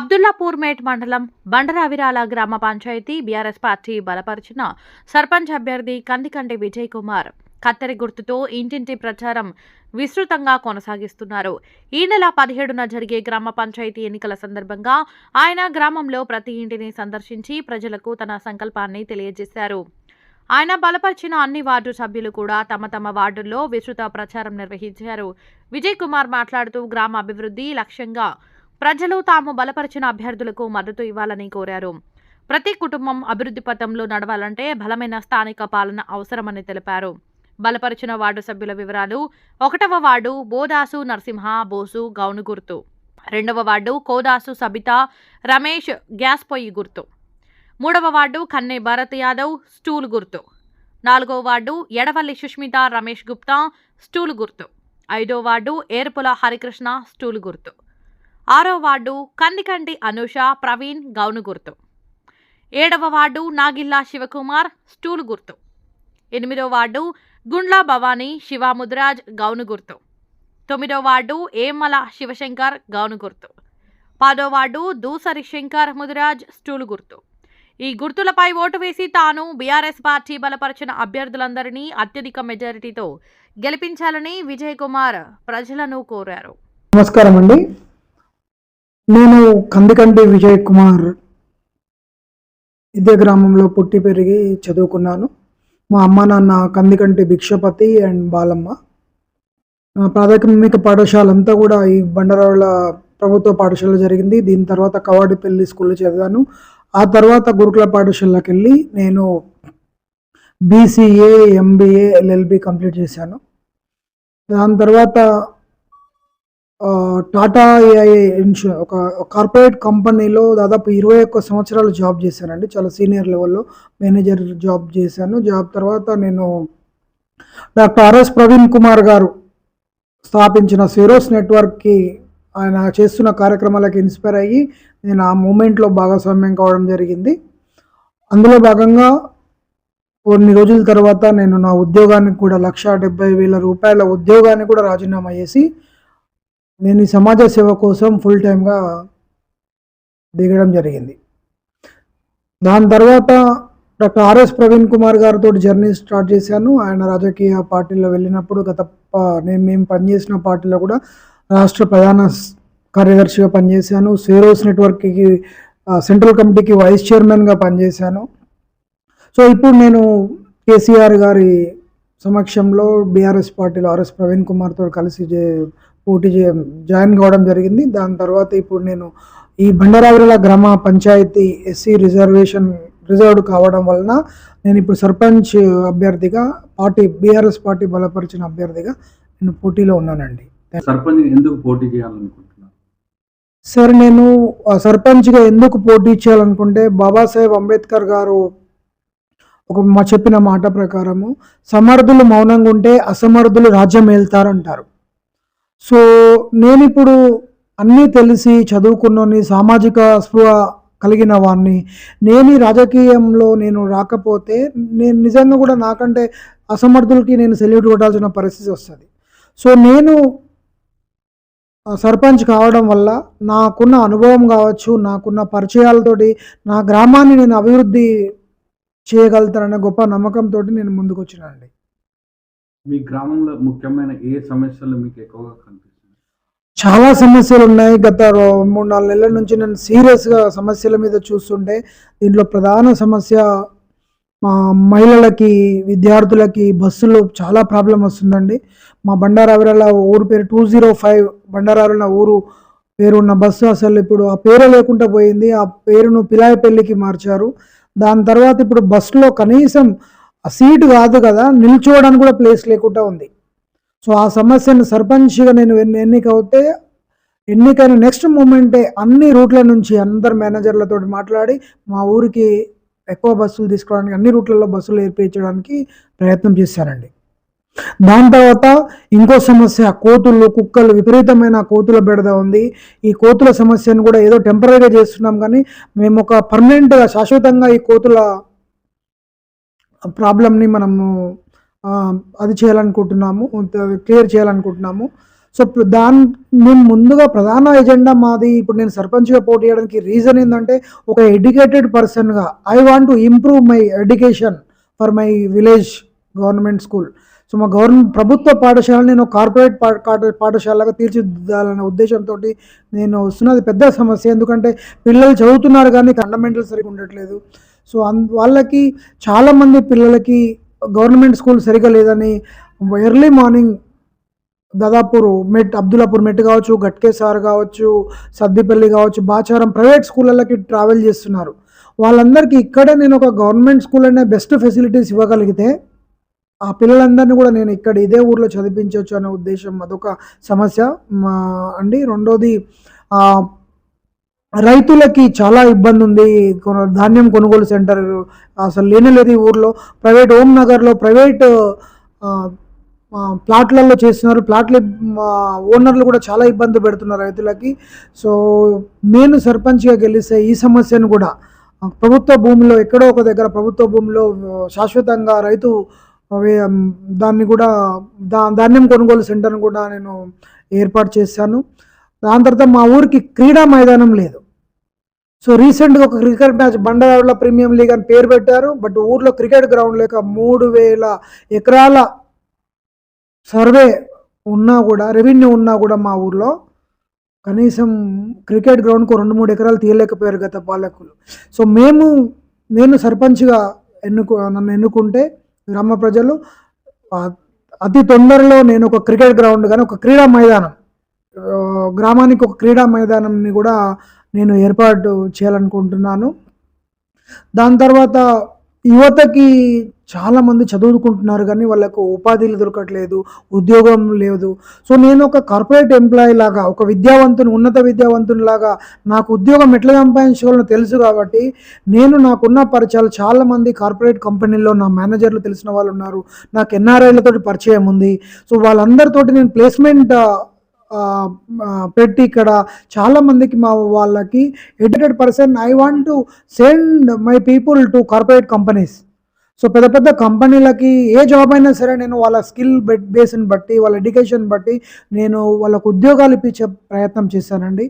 Abdullapur mate మండలం బండరావిరాల గ్రామ panchayat BRS party బలపరిచిన సర్పంచ్ అభ్యర్థి కందికంటి విజయ్ కుమార్ కత్తెరి గుర్తుతో ఇంటింటి ప్రచారం విస్తృతంగా కొనసాగిస్తున్నారు. ఈ నెల పదిహేడున జరిగే గ్రామ పంచాయతీ ఎన్నికల సందర్భంగా ఆయన గ్రామంలో ప్రతి ఇంటిని సందర్శించి ప్రజలకు తన సంకల్పాన్ని తెలియజేశారు. ఆయన బలపరిచిన అన్ని వార్డు సభ్యులు కూడా తమ తమ వార్డుల్లో విస్తృత ప్రచారం నిర్వహించారు. విజయ్ కుమార్ మాట్లాడుతూ గ్రామ అభివృద్ధి లక్ష్యంగా ప్రజలు తాము బలపరిచిన అభ్యర్థులకు మద్దతు ఇవ్వాలని కోరారు. ప్రతి కుటుంబం అభివృద్ధి పథంలో నడవాలంటే బలమైన స్థానిక పాలన అవసరమని తెలిపారు. బలపరిచిన వార్డు సభ్యుల వివరాలు ఒకటవ వార్డు బోదాసు నరసింహ బోసు గౌను గుర్తు. రెండవ వార్డు కోదాసు సబిత రమేష్ గ్యాస్ పొయ్యి గుర్తు. మూడవ వార్డు కన్నే భరత్ యాదవ్ స్టూల్ గుర్తు. నాలుగవ వార్డు ఎడవల్లి సుష్మిత రమేష్ గుప్తా స్టూల్ గుర్తు. ఐదో వార్డు ఏర్పుల హరికృష్ణ స్టూల్ గుర్తు. ఆరో వార్డు కందికండి అనూష ప్రవీణ్ గౌను గుర్తు. ఏడవ వార్డు నాగిల్లా శివకుమార్ స్టూలు గుర్తు. ఎనిమిదో వార్డు గుండ్ల భవానీ శివాముద్రాజ్ గౌను గుర్తు. తొమ్మిదో వార్డు ఏమల శివశంకర్ గౌను గుర్తు. పదో వార్డు దూసరి శంకర్ ముదిరాజ్ స్టూలు గుర్తు. ఈ గుర్తులపై ఓటు వేసి తాను బీఆర్ఎస్ పార్టీ బలపరిచిన అభ్యర్థులందరినీ అత్యధిక మెజారిటీతో గెలిపించాలని విజయ్ కుమార్ ప్రజలను కోరారు. నమస్కారం అండి నేను కందికంటి విజయ్ కుమార్. ఇదే గ్రామంలో పుట్టి పెరిగి చదువుకున్నాను. మా అమ్మ నాన్న కందికంటి భిక్షపతి అండ్ బాలమ్మ. నా ప్రాథమిక పాఠశాల అంతా కూడా ఈ బండరావుల ప్రభుత్వ పాఠశాల జరిగింది. దీని తర్వాత కవాడిపల్లి స్కూల్లో చదివాను. ఆ తర్వాత గురుకుల పాఠశాలకు వెళ్ళి నేను బీసీఏ ఎంబీఏ ఎల్ఎల్బి కంప్లీట్ చేశాను. దాని తర్వాత టాటా ఏఐ ఇన్షూ ఒక కార్పొరేట్ కంపెనీలో దాదాపు ఇరవై ఒక్క సంవత్సరాలు జాబ్ చేశానండి. చాలా సీనియర్ లెవెల్లో మేనేజర్ జాబ్ చేశాను. జాబ్ తర్వాత నేను డాక్టర్ ఆర్ఎస్ ప్రవీణ్ కుమార్ గారు స్థాపించిన సిరోస్ నెట్వర్క్కి ఆయన చేస్తున్న కార్యక్రమాలకు ఇన్స్పైర్ అయ్యి నేను ఆ మూమెంట్లో భాగస్వామ్యం కావడం జరిగింది. అందులో భాగంగా కొన్ని రోజుల తర్వాత నేను నా ఉద్యోగానికి కూడా లక్ష డెబ్బై వేల రూపాయల ఉద్యోగాన్ని కూడా రాజీనామా చేసి నేను ఈ సమాజ సేవ కోసం ఫుల్ టైమ్గా దిగడం జరిగింది. దాని తర్వాత డాక్టర్ ఆర్ఎస్ ప్రవీణ్ కుమార్ గారితో జర్నీ స్టార్ట్ చేశాను. ఆయన రాజకీయ పార్టీలో వెళ్ళినప్పుడు గత నేను మేము పనిచేసిన పార్టీలో కూడా రాష్ట్ర ప్రధాన కార్యదర్శిగా పనిచేశాను. సేరోస్ నెట్వర్క్కి సెంట్రల్ కమిటీకి వైస్ చైర్మన్గా పనిచేశాను. సో ఇప్పుడు నేను కేసీఆర్ గారి సమక్షంలో బీఆర్ఎస్ పార్టీలో ఆర్ఎస్ ప్రవీణ్ కుమార్తో కలిసి పోటీ చే జాయిన్ కావడం జరిగింది. దాని తర్వాత ఇప్పుడు నేను ఈ బండరావిరల గ్రామ పంచాయతీ ఎస్సీ రిజర్వేషన్ రిజర్వ్డ్ కావడం వలన నేను ఇప్పుడు సర్పంచ్ అభ్యర్థిగా పార్టీ బీఆర్ఎస్ పార్టీ బలపరిచిన అభ్యర్థిగా నేను పోటీలో ఉన్నానండి. సర్పంచ్ ఎందుకు పోటీ చేయాలనుకుంటున్నారు? సార్ నేను సర్పంచ్గా ఎందుకు పోటీ చేయాలనుకుంటే బాబాసాహెబ్ అంబేద్కర్ గారు ఒక మా చెప్పిన మాట ప్రకారము సమర్థులు మౌనంగా ఉంటే అసమర్థులు రాజ్యం ఏళ్తారంటారు సో నేను ఇప్పుడు అన్నీ తెలిసి చదువుకున్నోని సామాజిక స్పృహ కలిగిన వాడిని నేను ఈ రాజకీయంలో నేను రాకపోతే నేను నిజంగా కూడా నాకంటే అసమర్థులకి నేను సెల్యూట్ కొట్టాల్సిన పరిస్థితి వస్తుంది. సో నేను సర్పంచ్ కావడం వల్ల నాకున్న అనుభవం కావచ్చు నాకున్న పరిచయాలతోటి నా గ్రామాన్ని నేను అభివృద్ధి చేయగలుగుతాననే గొప్ప నమ్మకంతో నేను ముందుకు వచ్చినానండి మీ గ్రామంలో ముఖ్యమైన ఏ సమస్యలు మీకు ఎక్కువగా కనిపిస్తుంది చాలా సమస్యలు ఉన్నాయి. గత మూడు నాలుగు నెలల నుంచి నేను సీరియస్గా సమస్యల మీద చూస్తుంటే దీంట్లో ప్రధాన సమస్య మా మహిళలకి విద్యార్థులకి బస్సులో చాలా ప్రాబ్లం వస్తుందండి. మా బండారావిరాల ఊరు పేరు టూ జీరో ఫైవ్ బండారావిరాల ఊరు పేరున్న బస్సు అసలు ఇప్పుడు ఆ పేరు లేకుండా పోయింది. ఆ పేరును పిలాయపల్లికి మార్చారు. దాని తర్వాత ఇప్పుడు బస్సులో కనీసం ఆ సీటు కాదు కదా నిల్చోవడానికి కూడా ప్లేస్ లేకుండా ఉంది. సో ఆ సమస్యను సర్పంచ్గా నేను ఎన్నిక అవుతే ఎన్నికైన నెక్స్ట్ మూమెంటే అన్ని రూట్ల నుంచి అందరు మేనేజర్లతో మాట్లాడి మా ఊరికి ఎక్కువ బస్సులు తీసుకోవడానికి అన్ని రూట్లలో బస్సులు ఏర్పించడానికి ప్రయత్నం చేశానండి దాని తర్వాత ఇంకో సమస్య కోతులు కుక్కలు విపరీతమైన కోతుల బెడద ఉంది. ఈ కోతుల సమస్యను కూడా ఏదో టెంపరీగా చేస్తున్నాం కానీ మేము ఒక పర్మనెంట్గా శాశ్వతంగా ఈ కోతుల ప్రాబ్లమ్ని మనము అది చేయాలనుకుంటున్నాము క్లియర్ చేయాలనుకుంటున్నాము. సో దాని మేము ముందుగా ప్రధాన ఎజెండా మాది ఇప్పుడు నేను సర్పంచ్గా పోటీ చేయడానికి రీజన్ ఏంటంటే ఒక ఎడ్యుకేటెడ్ పర్సన్గా I want to improve my education for my village government school so మా గవర్నమెంట్ ప్రభుత్వ పాఠశాల నేను కార్పొరేట్ పాఠ- పాఠశాలగా తీర్చిదిద్దాలనే ఉద్దేశంతో నేను వస్తున్నది పెద్ద సమస్య. ఎందుకంటే పిల్లలు చదువుతున్నారు కానీ ఫండమెంటల్ సరిగ్గా ఉండట్లేదు. సో అన్ వాళ్ళకి చాలామంది పిల్లలకి గవర్నమెంట్ స్కూల్ సరిగా లేదని ఎర్లీ మార్నింగ్ దాదాపు మెట్ అబ్దుల్లాపూర్ మెట్ కావచ్చు గట్కేసార్ కావచ్చు సద్దిపల్లి కావచ్చు బాచారం ప్రైవేట్ స్కూళ్ళకి ట్రావెల్ చేస్తున్నారు. వాళ్ళందరికీ ఇక్కడే నేను ఒక గవర్నమెంట్ స్కూల్ అనే బెస్ట్ ఫెసిలిటీస్ ఇవ్వగలిగితే ఆ పిల్లలందరినీ కూడా నేను ఇక్కడ ఇదే ఊర్లో చదివించవచ్చు అనే ఉద్దేశం అదొక సమస్య. మా అండి రెండోది రైతులకి చాలా ఇబ్బంది ఉంది కొన- ధాన్యం కొనుగోలు సెంటర్ అసలు లేనే లేదు ఈ ఊర్లో. ప్రైవేట్ ఓం నగర్లో ప్రైవేట్ ప్లాట్లలో చేస్తున్నారు. ప్లాట్ల ఓనర్లు కూడా చాలా ఇబ్బంది పెడుతున్నారు రైతులకి. సో నేను సర్పంచ్గా గెలిస్తే ఈ సమస్యను కూడా ప్రభుత్వ భూమిలో ఎక్కడో ఒక దగ్గర ప్రభుత్వ భూమిలో శాశ్వతంగా రైతు దాన్ని కూడా దా ధాన్యం కొనుగోలు సెంటర్ను కూడా నేను ఏర్పాటు చేశాను. దాని తర్వాత మా ఊరికి క్రీడా మైదానం లేదు. సో రీసెంట్గా ఒక cricket match Bandaravula premium league అని పేరు పెట్టారు. బట్ ఊర్లో క్రికెట్ గ్రౌండ్ లేక మూడు వేల ఎకరాల సర్వే ఉన్నా కూడా రెవెన్యూ ఉన్నా కూడా మా ఊర్లో కనీసం క్రికెట్ గ్రౌండ్కు రెండు మూడు ఎకరాలు తీయలేకపోయారు గత పాలకులు. సో మేము నేను సర్పంచ్గా ఎన్నుకు నన్ను ఎన్నుకుంటే గ్రామ ప్రజలు అతి తొందరలో నేను ఒక క్రికెట్ గ్రౌండ్ కానీ ఒక క్రీడా మైదానం గ్రామానికి ఒక క్రీడా మైదానంని కూడా నేను ఏర్పాటు చేయాలనుకుంటున్నాను. దాని తర్వాత యువతకి చాలామంది చదువుకుంటున్నారు కానీ వాళ్ళకు ఉపాధిలు దొరకట్లేదు ఉద్యోగం లేదు. సో నేను ఒక కార్పొరేట్ ఎంప్లాయీ లాగా ఒక విద్యావంతుని ఉన్నత విద్యావంతుని లాగా నాకు ఉద్యోగం ఎట్లా సంపాదించుకోవాలో తెలుసు కాబట్టి నేను నాకున్న పరిచయాలు చాలామంది కార్పొరేట్ కంపెనీల్లో నా మేనేజర్లు తెలిసిన వాళ్ళు ఉన్నారు. నాకు ఎన్ఆర్ఐలతో పరిచయం ఉంది. సో వాళ్ళందరితోటి నేను ప్లేస్మెంట్ పెట్టి ఇక్కడ చాలామందికి మా వాళ్ళకి educated person I want to send my people to corporate companies so పెద్ద పెద్ద కంపెనీలకి ఏ జాబ్ అయినా సరే నేను వాళ్ళ స్కిల్ బేస్ని బట్టి వాళ్ళ ఎడ్యుకేషన్ బట్టి నేను వాళ్ళకు ఉద్యోగాలు ఇప్పించే ప్రయత్నం చేశానండి.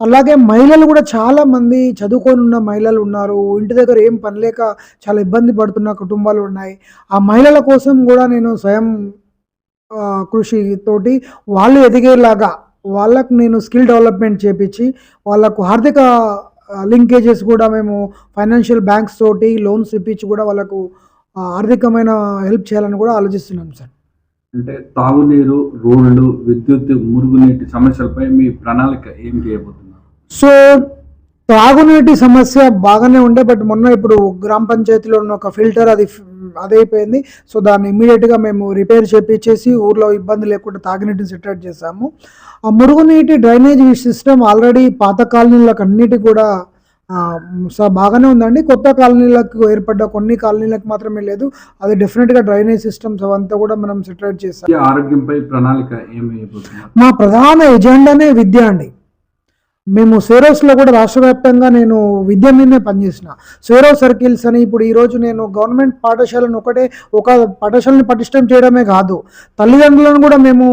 అలాగే మహిళలు కూడా చాలామంది చదువుకొని ఉన్న మహిళలు ఉన్నారు. ఇంటి దగ్గర ఏం పని లేక చాలా ఇబ్బంది పడుతున్న కుటుంబాలు ఉన్నాయి. ఆ మహిళల కోసం కూడా నేను స్వయం కృషితోటి వాళ్ళు ఎదిగేలాగా వాళ్ళకు నేను స్కిల్ డెవలప్మెంట్ చేపించి వాళ్ళకు ఆర్థిక లింకేజెస్ కూడా మేము ఫైనాన్షియల్ బ్యాంక్స్ తోటి లోన్స్ ఇప్పించి కూడా వాళ్ళకు ఆర్థికమైన హెల్ప్ చేయాలని కూడా ఆలోచిస్తున్నాం సార్. అంటే తాగునీరు రోడ్లు విద్యుత్ మురుగునీటి సమస్యలపై మీ ప్రణాళిక ఏం చేయబోతున్నారు? సో తాగునీటి సమస్య బాగానే ఉండే బట్ మొన్న ఇప్పుడు గ్రామ పంచాయతీలో ఉన్న ఒక ఫిల్టర్ అది అదైపోయింది. సో దాన్ని ఇమీడియట్గా మేము రిపేర్ చేపించేసి ఊర్లో ఇబ్బంది లేకుండా తాగునీటిని సెటరేట్ చేసాము ఆ మురుగునీటి డ్రైనేజ్ సిస్టమ్ ఆల్రెడీ పాత కాలనీలకు అన్నిటి కూడా స- బాగానే ఉందండి. కొత్త కాలనీలకు ఏర్పడ్డ కొన్ని కాలనీలకు మాత్రమే లేదు. అది డెఫినెట్గా డ్రైనేజ్ సిస్టమ్స్ అవంతా కూడా మనం సెటరేట్ చేస్తాం ఆరోగ్యంపై ప్రణాళిక మా ప్రధాన ఎజెండానే విద్య అండి. మేము సేరోస్లో కూడా రాష్ట్ర వ్యాప్తంగా నేను విద్య మీదనే పనిచేసిన. సేరో సర్కిల్స్ అని ఇప్పుడు ఈరోజు నేను గవర్నమెంట్ పాఠశాలను ఒకటే ఒక పాఠశాలని పటిష్టం చేయడమే కాదు. తల్లిదండ్రులను కూడా మేము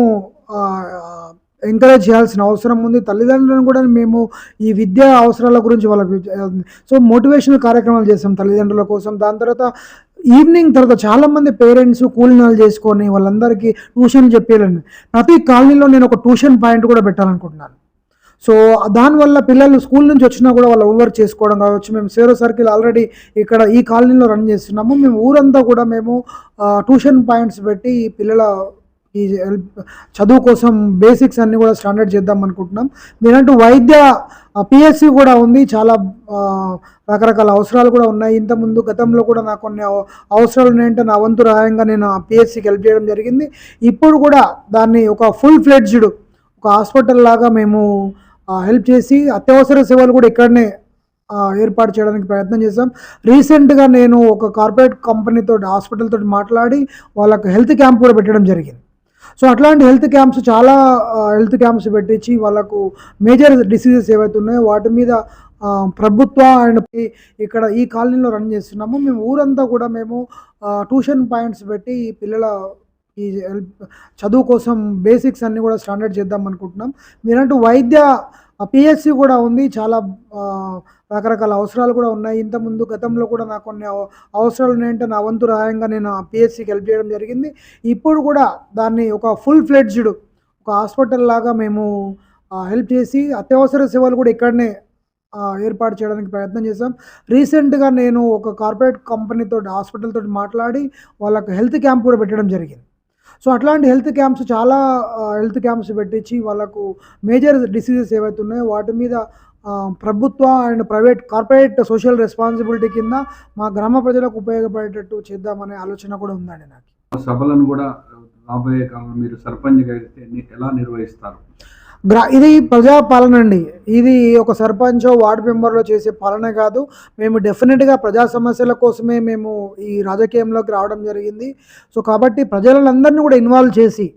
ఎంకరేజ్ చేయాల్సిన అవసరం ఉంది. తల్లిదండ్రులను కూడా మేము ఈ విద్యా అవసరాల గురించి వాళ్ళకి సో మోటివేషనల్ కార్యక్రమాలు చేస్తాం తల్లిదండ్రుల కోసం. దాని తర్వాత ఈవినింగ్ తర్వాత చాలామంది పేరెంట్స్ కూలినాలు చేసుకొని వాళ్ళందరికీ ట్యూషన్ చెప్పేయాలని. ప్రతి కాలనీలో నేను ఒక ట్యూషన్ పాయింట్ కూడా పెట్టాలనుకుంటున్నాను. సో దానివల్ల పిల్లలు స్కూల్ నుంచి వచ్చినా కూడా వాళ్ళ ఓవర్ చేసుకోవడం కావచ్చు. మేము సేరో సర్కిల్ ఆల్రెడీ ఇక్కడ ఈ కాలనీలో రన్ చేస్తున్నాము. మేము ఊరంతా కూడా మేము ట్యూషన్ పాయింట్స్ పెట్టి ఈ పిల్లల ఈ హెల్ప్ చదువు కోసం బేసిక్స్ అన్నీ కూడా స్టాండర్డ్ చేద్దాం అనుకుంటున్నాం. మీరంటూ వైద్య పిఎస్సి కూడా ఉంది. చాలా రకరకాల అవసరాలు కూడా ఉన్నాయి. ఇంతకుముందు గతంలో కూడా నాకు కొన్ని అవసరాలు ఉన్నాయంటే నా వంతు రాయంగా నేను ఆ పిఎస్సికి హెల్ప్ చేయడం జరిగింది. ఇప్పుడు కూడా దాన్ని ఒక ఫుల్ ఫ్లెడ్జ్డ్ ఒక హాస్పిటల్ లాగా మేము హెల్ప్ చేసి అత్యవసర సేవలు కూడా ఇక్కడనే ఏర్పాటు చేయడానికి ప్రయత్నం చేశాం. రీసెంట్గా నేను ఒక కార్పొరేట్ కంపెనీతో హాస్పిటల్ తోటి మాట్లాడి వాళ్ళకి హెల్త్ క్యాంప్ కూడా పెట్టడం జరిగింది. సో అట్లాంటి హెల్త్ క్యాంప్స్ చాలా హెల్త్ క్యాంప్స్ పెట్టించి వాళ్ళకు మేజర్ డిసీజెస్ ఏవైతే ఉన్నాయో వాటి మీద ప్రభుత్వ అండ్ ఇక్కడ ఈ కాలనీలో రన్ చేస్తున్నాము. మేము ఊరంతా కూడా మేము ట్యూషన్ పాయింట్స్ పెట్టి ఈ పిల్లల ఈ హెల్ప్ చదువు కోసం బేసిక్స్ అన్నీ కూడా స్టాండర్డ్ చేద్దాం అనుకుంటున్నాం. మీరంటూ వైద్య పిఎస్సి కూడా ఉంది. చాలా రకరకాల అవసరాలు కూడా ఉన్నాయి. ఇంతకుముందు గతంలో కూడా నాకు కొన్ని అవసరాలు ఉన్నాయంటే నా వంతు రాయంగా నేను పిఎస్సికి హెల్ప్ చేయడం జరిగింది. ఇప్పుడు కూడా దాన్ని ఒక ఫుల్ ఫ్లెడ్జ్డ్ ఒక హాస్పిటల్ లాగా మేము హెల్ప్ చేసి అత్యవసర సేవలు కూడా ఇక్కడనే ఏర్పాటు చేయడానికి ప్రయత్నం చేశాం. రీసెంట్గా నేను ఒక కార్పొరేట్ కంపెనీతో హాస్పిటల్ తోటి మాట్లాడి వాళ్ళకి హెల్త్ క్యాంప్ కూడా పెట్టడం జరిగింది. సో అట్లాంటి హెల్త్ క్యాంప్స్ చాలా హెల్త్ క్యాంప్స్ పెట్టించి వాళ్ళకు మేజర్ డిసీజెస్ ఏవైతే ఉన్నాయో వాటి మీద ప్రభుత్వ and private corporate social responsibility కింద మా గ్రామ ప్రజలకు ఉపయోగపడేటట్టు చేద్దామనే ఆలోచన కూడా ఉందండి నాకు. సభలను కూడా రాబోయే కాలంలో మీరు సర్పంచ్గా ఎలా నిర్వహిస్తారు? గ్రా ఇది ప్రజా పాలన అండి. ఇది ఒక సర్పంచ్ వార్డు మెంబర్లో చేసే పాలన కాదు. మేము డెఫినెట్గా ప్రజా సమస్యల కోసమే మేము ఈ రాజకీయంలోకి రావడం జరిగింది. సో కాబట్టి ప్రజలందరినీ కూడా ఇన్వాల్వ్ చేసి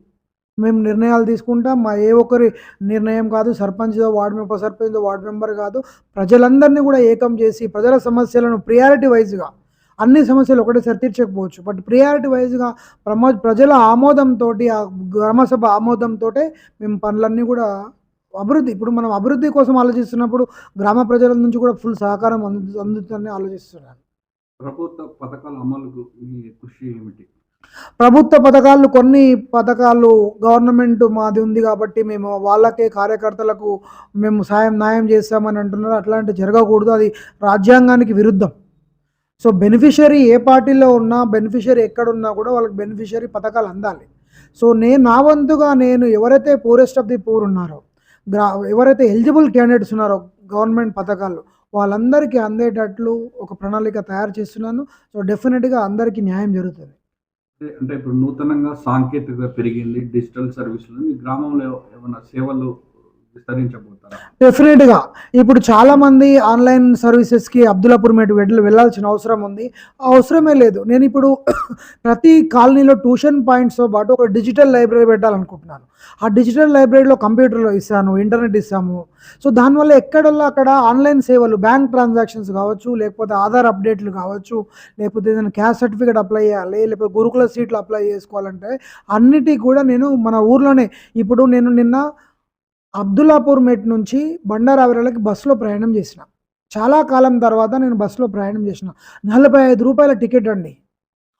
మేము నిర్ణయాలు తీసుకుంటాం. మా ఏ ఒక్కరి నిర్ణయం కాదు sarpanch ward member sarpanch ward member కాదు. ప్రజలందరినీ కూడా ఏకం చేసి ప్రజల సమస్యలను ప్రియారిటీ వైజ్గా అన్ని సమస్యలు ఒకటేసారి తీర్చకపోవచ్చు. బట్ ప్రియారిటీ వైజ్గా ప్రమో ప్రజల ఆమోదంతో ఆ గ్రామసభ ఆమోదంతో మేము పనులన్నీ కూడా అభివృద్ధి ఇప్పుడు మనం అభివృద్ధి కోసం ఆలోచిస్తున్నప్పుడు గ్రామ ప్రజల నుంచి కూడా ఫుల్ సహకారం అందు అందుతుందని ఆలోచిస్తున్నాను ప్రభుత్వ పథకాల అమలుకు మీ కృషి ఏమిటి? ప్రభుత్వ పథకాలు కొన్ని పథకాలు గవర్నమెంట్ మాది ఉంది కాబట్టి మేము వాళ్ళకే కార్యకర్తలకు మేము సాయం న్యాయం చేస్తామని అంటున్నారు. అట్లాంటి జరగకూడదు. అది రాజ్యాంగానికి విరుద్ధం. సో బెనిఫిషరీ ఏ పార్టీలో ఉన్నా బెనిఫిషరీ ఎక్కడున్నా కూడా వాళ్ళకి బెనిఫిషరీ పథకాలు అందాలి. సో నేను నా వంతుగా నేను ఎవరైతే పూరెస్ట్ ఆఫ్ ది పూర్ ఉన్నారో గ్రా ఎవరైతే ఎలిజిబుల్ క్యాండిడేట్స్ ఉన్నారో గవర్నమెంట్ పథకాలు వాళ్ళందరికీ అందేటట్లు ఒక ప్రణాళిక తయారు చేస్తున్నాను. సో డెఫినెట్గా అందరికీ న్యాయం జరుగుతుంది. అంటే- ఇప్పుడు నూతనంగా సాంకేతికత పెరిగింది డిజిటల్ సర్వీసులు మీ గ్రామంలో ఏమైనా సేవలు డెఫినెట్గా ఇప్పుడు చాలామంది ఆన్లైన్ సర్వీసెస్కి అబ్దుల్లాపూర్ మేట వెళ్ళి వెళ్ళాల్సిన అవసరం ఉంది. అవసరమే లేదు. నేను ఇప్పుడు ప్రతి కాలనీలో ట్యూషన్ పాయింట్స్తో పాటు ఒక డిజిటల్ లైబ్రరీ పెట్టాలనుకుంటున్నాను. ఆ డిజిటల్ లైబ్రరీలో కంప్యూటర్లో ఇస్తాను ఇంటర్నెట్ ఇస్తాము. సో దానివల్ల ఎక్కడల్లా అక్కడ ఆన్లైన్ సేవలు బ్యాంక్ ట్రాన్సాక్షన్స్ కావచ్చు లేకపోతే ఆధార్ అప్డేట్లు కావచ్చు లేకపోతే ఏదైనా క్యాస్ట్ సర్టిఫికేట్ అప్లై చేయాలి లేకపోతే గురుకుల సీట్లు అప్లై చేసుకోవాలంటే అన్నిటికీ కూడా నేను మన ఊర్లోనే. ఇప్పుడు నేను నిన్న అబ్దుల్లాపూర్ మెట్ నుంచి బండారావిరలకి బస్సులో ప్రయాణం చేసిన. చాలా కాలం తర్వాత నేను బస్సులో ప్రయాణం చేసిన. నలభై ఐదు రూపాయల టికెట్ అండి.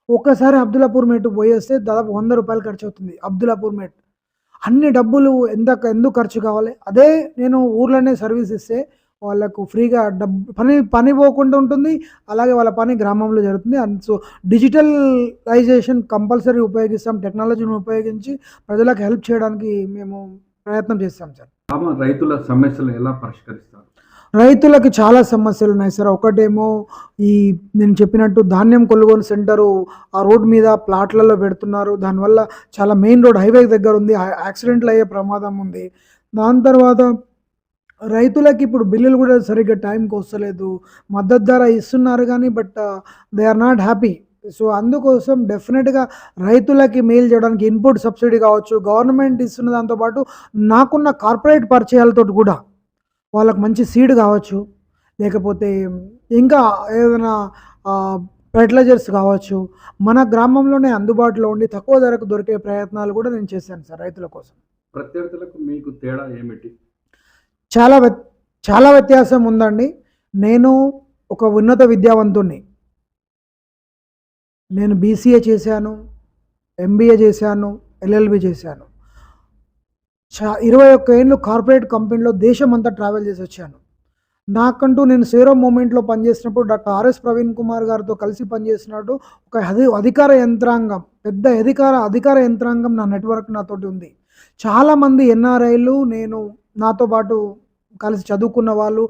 ఒక్కసారి అబ్దుల్లాపూర్ మెట్ పోయేస్తే దాదాపు వంద రూపాయలు ఖర్చు అవుతుంది అబ్దుల్లాపూర్ మెట్. అన్ని డబ్బులు ఎంత ఎందుకు ఖర్చు కావాలి? అదే నేను ఊర్లోనే సర్వీస్ ఇస్తే వాళ్ళకు ఫ్రీగా డబ్బు పని పని పోకుండా ఉంటుంది. అలాగే వాళ్ళ పని గ్రామంలో జరుగుతుంది. అండ్ సో డిజిటలైజేషన్ కంపల్సరీ ఉపయోగిస్తాం. టెక్నాలజీని ఉపయోగించి ప్రజలకు హెల్ప్ చేయడానికి మేము ప్రయత్నం చేస్తాం సార్. రైతుల సమస్యలు ఎలా పరిష్కరిస్తారు? రైతులకి చాలా సమస్యలు ఉన్నాయి సార్. ఒకటేమో ఈ నేను చెప్పినట్టు ధాన్యం కొనుగోలు సెంటరు ఆ రోడ్ మీద ప్లాట్లలో పెడుతున్నారు. దానివల్ల చాలా మెయిన్ రోడ్ హైవే దగ్గర ఉంది. యాక్సిడెంట్లు అయ్యే ప్రమాదం ఉంది. దాని తర్వాత రైతులకి ఇప్పుడు బిల్లులు కూడా సరిగ్గా టైంకి వస్తలేదు. మద్దతు ధర ఇస్తున్నారు కానీ but they are not happy so అందుకోసం డెఫినెట్గా రైతులకి మేలు చేయడానికి ఇన్పుట్ సబ్సిడీ కావచ్చు గవర్నమెంట్ ఇస్తున్న దాంతోపాటు నాకున్న కార్పొరేట్ పరిచయాలతో కూడా వాళ్ళకి మంచి సీడ్ కావచ్చు లేకపోతే ఇంకా ఏదైనా ఫెర్టిలైజర్స్ కావచ్చు మన గ్రామంలోనే అందుబాటులో ఉండి తక్కువ ధరకు దొరికే ప్రయత్నాలు కూడా నేను చేశాను సార్ రైతుల కోసం. ప్రత్యర్థులకు మీకు తేడా ఏమిటి? చాలా వ్య చాలా వ్యత్యాసం ఉందండి. నేను ఒక ఉన్నత విద్యావంతుణ్ణి. నేను బీసీఏ చేశాను ఎంబీఏ చేశాను ఎల్ఎల్బి చేశాను. చా ఇరవై ఒక్క ఏళ్ళు కార్పొరేట్ కంపెనీలో దేశం అంతా ట్రావెల్ చేసి వచ్చాను. నాకంటూ నేను సేరో మూమెంట్లో పనిచేసినప్పుడు డాక్టర్ ఆర్ఎస్ ప్రవీణ్ కుమార్ గారితో కలిసి పనిచేసినట్టు ఒక అధికార యంత్రాంగం పెద్ద అధికార అధికార యంత్రాంగం నా నెట్వర్క్ నాతోటి ఉంది. చాలామంది ఎన్ఆర్ఐలు నేను నాతో పాటు కలిసి చదువుకున్న వాళ్ళు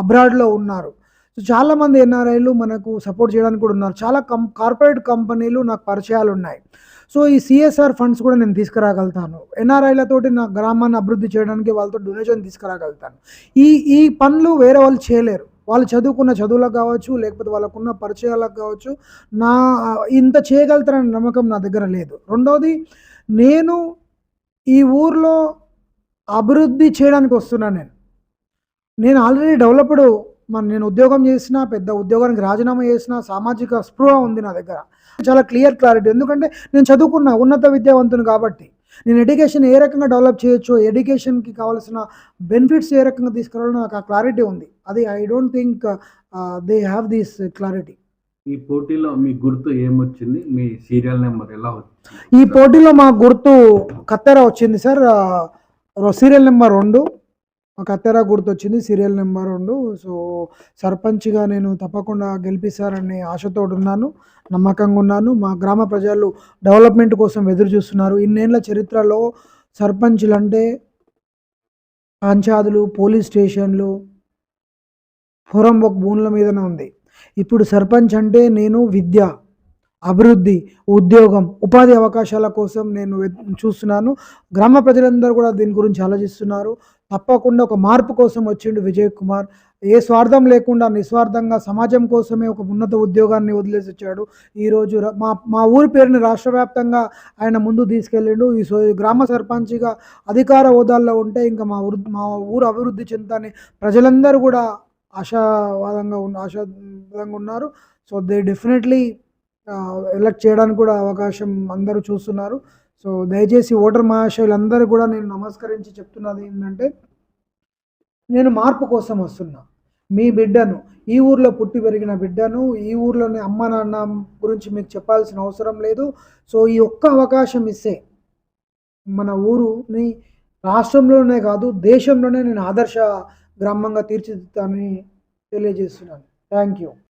అబ్రాడ్లో ఉన్నారు. సో చాలామంది ఎన్ఆర్ఐలు మనకు సపోర్ట్ చేయడానికి కూడా ఉన్నారు. చాలా కం కార్పొరేట్ కంపెనీలు నాకు పరిచయాలు ఉన్నాయి. సో ఈ సిఎస్ఆర్ ఫండ్స్ కూడా నేను తీసుకురాగలుగుతాను. ఎన్ఆర్ఐలతోటి నా గ్రామాన్ని అభివృద్ధి చేయడానికి వాళ్ళతో డొనేషన్ తీసుకురాగలుగుతాను. ఈ ఈ పనులు వేరే వాళ్ళు చేయలేరు. వాళ్ళు చదువుకున్న చదువులకు కావచ్చు లేకపోతే వాళ్ళకున్న పరిచయాలకు కావచ్చు నా ఇంత చేయగలుగుతారనే నమ్మకం నా దగ్గర లేదు. రెండవది నేను ఈ ఊర్లో అభివృద్ధి చేయడానికి వస్తున్నాను నేను. నేను ఆల్రెడీ డెవలప్డ్ మన నేను ఉద్యోగం చేసిన పెద్ద ఉద్యోగానికి రాజీనామా చేసిన సామాజిక స్పృహ ఉంది నా దగ్గర. చాలా క్లియర్ క్లారిటీ. ఎందుకంటే నేను చదువుకున్న ఉన్నత విద్యావంతుని కాబట్టి నేను ఎడ్యుకేషన్ ఏ రకంగా డెవలప్ చేయొచ్చు ఎడ్యుకేషన్కి కావాల్సిన బెనిఫిట్స్ ఏ రకంగా తీసుకురావాలో నాకు ఆ క్లారిటీ ఉంది. అది I don't think they have this clarity ఈ పోటీలో మీ గుర్తు ఏమొచ్చింది? మీ సీరియల్ నెంబర్ ఎలా వచ్చింది? ఈ పోటీలో మా గుర్తు కత్తెర వచ్చింది సార్. సీరియల్ నెంబర్ రెండు. మా కత్తెర గుర్తొచ్చింది సీరియల్ నెంబర్ రెండు. సో సర్పంచ్గా నేను తప్పకుండా గెలిపిస్తారని ఆశతో ఉన్నాను నమ్మకంగా ఉన్నాను. మా గ్రామ ప్రజలు డెవలప్మెంట్ కోసం ఎదురు చూస్తున్నారు ఇన్నేళ్ళ చరిత్రలో సర్పంచ్లు అంటే పంచాదులు పోలీస్ స్టేషన్లు పొరంబొక్ భూముల మీదనే ఉంది. ఇప్పుడు సర్పంచ్ అంటే నేను విద్య అభివృద్ధి ఉద్యోగం ఉపాధి అవకాశాల కోసం నేను చూస్తున్నాను. గ్రామ ప్రజలందరూ కూడా దీని గురించి ఆలోచిస్తున్నారు. తప్పకుండా ఒక మార్పు కోసం వచ్చిండు విజయ్ కుమార్. ఏ స్వార్థం లేకుండా నిస్వార్థంగా సమాజం కోసమే ఒక ఉన్నత ఉద్యోగాన్ని వదిలేసి వచ్చాడు. ఈరోజు మా మా ఊరి పేరుని రాష్ట్ర వ్యాప్తంగా ఆయన ముందు తీసుకెళ్ళిండు. ఈ సో ఈ గ్రామ సర్పంచ్గా అధికార హోదాల్లో ఉంటే ఇంకా మా ఊరు మా ఊరు అభివృద్ధి చెందుతాన్ని ప్రజలందరూ కూడా ఆశావాదంగా ఉన్న ఆశావాదంగా ఉన్నారు. సో దే డెఫినెట్లీ ఎలక్ట్ చేయడానికి కూడా అవకాశం అందరూ చూస్తున్నారు. సో దయచేసి ఓటర్ మహాశయులందరూ కూడా నేను నమస్కరించి చెప్తున్నది ఏంటంటే నేను మార్పు కోసం వస్తున్నా. మీ బిడ్డను ఈ ఊర్లో పుట్టి పెరిగిన బిడ్డను ఈ ఊర్లోనే అమ్మ నాన్న గురించి మీకు చెప్పాల్సిన అవసరం లేదు. సో ఈ ఒక్క అవకాశం ఇస్తే మన ఊరుని రాష్ట్రంలోనే కాదు దేశంలోనే నేను ఆదర్శ గ్రామంగా తీర్చిదిద్దానని తెలియజేస్తున్నాను. Thank you.